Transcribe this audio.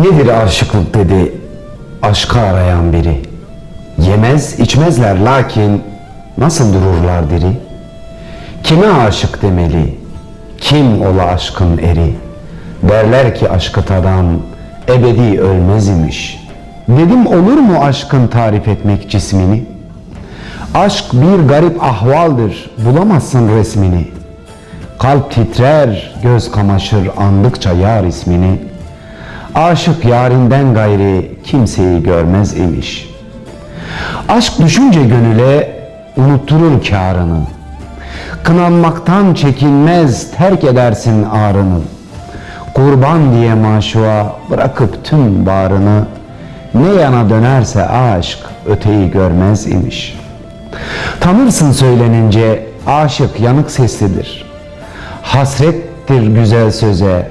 Nedir aşıklık dedi aşkı arayan biri. Yemez içmezler lakin nasıl dururlar diri? Kime aşık demeli? Kim ola aşkın eri? Derler ki aşkı tadan ebedi ölmez imiş. Dedim olur mu aşkın tarif etmek cismini? Aşk bir garip ahvaldır, bulamazsın resmini. Kalp titrer, göz kamaşır andıkça yar ismini. Aşık yarinden gayri kimseyi görmez imiş. Aşk düşünce gönüle unutturur kârını. Kınanmaktan çekinmez terk edersin ağrını. Kurban diye maşua bırakıp tüm bağrını. Ne yana dönerse aşk öteyi görmez imiş. Tanırsın söylenince aşık yanık seslidir. Hasrettir güzel söze,